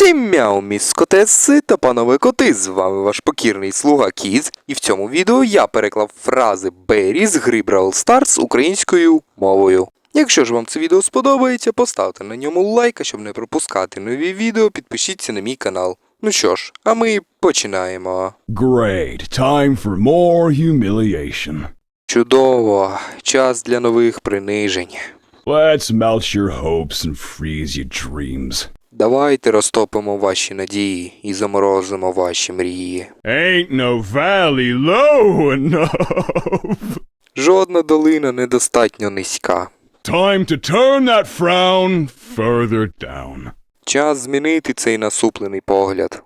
Всім мяу, міс котеси та панове коти, з вами ваш покірний слуга Кіз, і в цьому відео я переклав фрази Беррі з гри Brawl Stars українською мовою. Якщо ж вам це відео сподобається, поставте на ньому лайк, а щоб не пропускати нові відео, підпишіться на мій канал. Ну що ж, а ми починаємо. Great. Time for more humiliation. Чудово, час для нових принижень. Let's melt your hopes and freeze your dreams. Давайте розтопимо ваші надії і заморозимо ваші мрії. Ain't no valley low enough. Жодна долина недостатньо низька. Time to turn that frown further down. Час змінити цей насуплений погляд.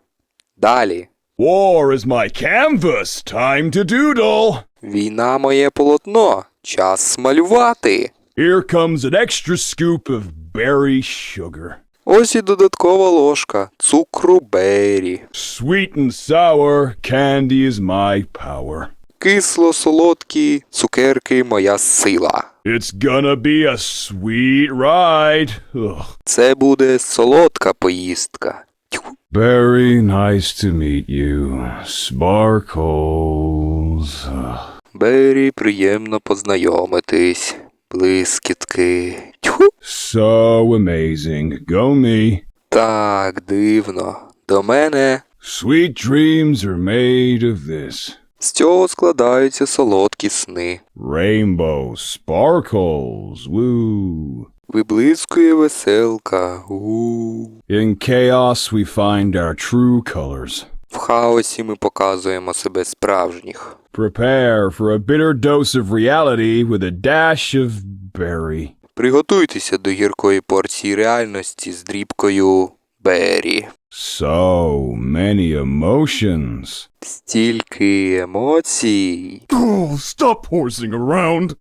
Далі. War is my canvas. Time to doodle. Війна моє полотно. Час смалювати. Here comes an extra scoop of berry sugar. Ось і додаткова ложка цукру бері. Sweet and sour, candy is my power. Кисло солодкі цукерки моя сила. It's gonna be a sweet ride. Ugh. Це буде солодка поїздка. Very nice to meet you. Sparkles. Бері, приємно познайомитись. Блискітки. Тьху. So amazing. Go me. Так, дивно. До мене Sweet dreams are made of this. з цього складаються солодкі сни. Rainbow sparkles. Woo. Виблискує веселка. у In chaos, we find our true colors. В хаосі ми показуємо себе справжніх. Prepare for a bitter dose of reality with a dash of berry. Приготуйтеся до гіркої порції реальності з дрібкою Бері. So many emotions. Стільки емоцій. Oh, stop horsing around.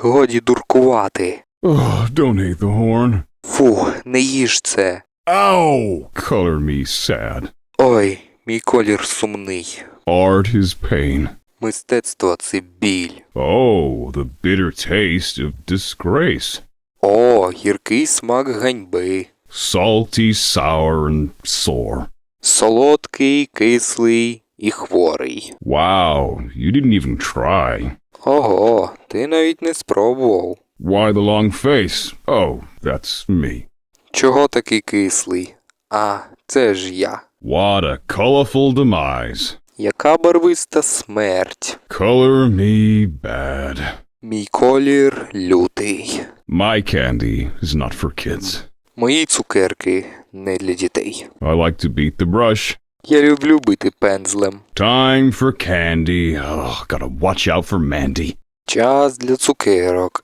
Годі дуркувати. Oh, don't hate the horn. Фу, не їж це. Ow! Color me sad. Ой, мій колір сумний. Art is pain. Мистецтво це біль. Oh, the bitter taste of disgrace. О, гіркий смак ганьби. Salty, sour, and sore. Солодкий, кислий і хворий. Wow, you didn't even try. Ого, ти навіть не спробував. Why the long face? Oh, that's me. Чого такий кислий? А, це ж я. What a colorful demise. Яка барвиста смерть. Color me bad. Мій колір лютий. My candy is not for kids. Мої цукерки не для дітей. I like to beat the brush. Я люблю бити пензлем. Time for candy. Oh, gotta watch out for Mandy. Час для цукерок.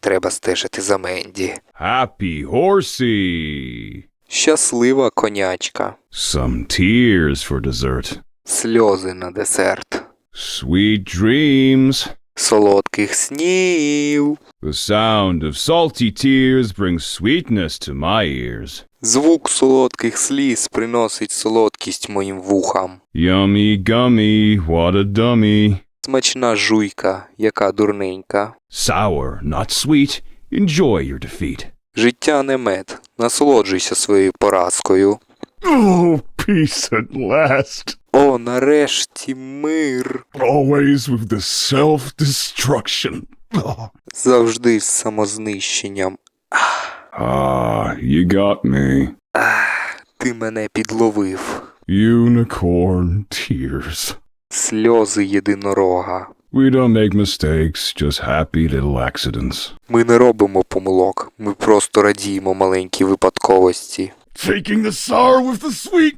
Треба стежити за Менді. Happy horsey. Щаслива конячка. Some tears for dessert. Сльози на десерт. Sweet dreams. Солодких снів. The sound of salty tears brings sweetness to my ears. Звук солодких сліз приносить солодкість моїм вухам. Yummy gummy, what a dummy. Смачна жуйка, яка дурненька. Sour, not sweet. Enjoy your defeat. Життя не мед. Насолоджуйся своєю поразкою. Oh, peace at last. О, нарешті мир. Always with the self-destruction. Oh. Завжди з самознищенням. Ah, you got me. Ти мене підловив. Unicorn tears. Сльози єдинорога. We don't make mistakes, just happy little accidents. Ми не робимо помилок. Ми просто радіємо маленькій випадковості. Taking the sour with the sweet,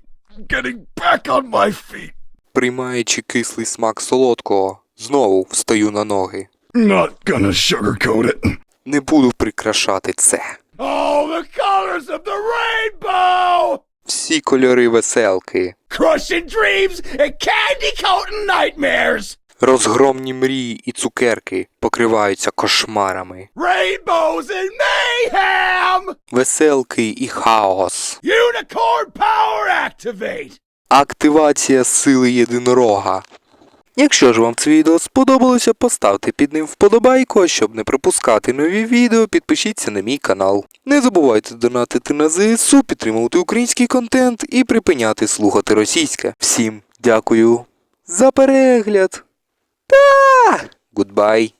getting back on my feet. Приймаючи кислий смак солодкого, знову встаю на ноги. Not gonna sugarcoat it. Не буду прикрашати це. Oh, the colors of the rainbow! Всі кольори веселки, Crushing dreams and candy coating nightmares! Розгромні мрії і цукерки покриваються кошмарами. Rainbows and mayhem! Веселки і хаос. Unicorn power activate! Активація сили єдинорога. Якщо ж вам це відео сподобалося, поставте під ним вподобайку, а щоб не пропускати нові відео, підпишіться на мій канал. Не забувайте донатити на ЗСУ, підтримувати український контент і припиняти слухати російське. Всім дякую за перегляд. Та! Гудбай!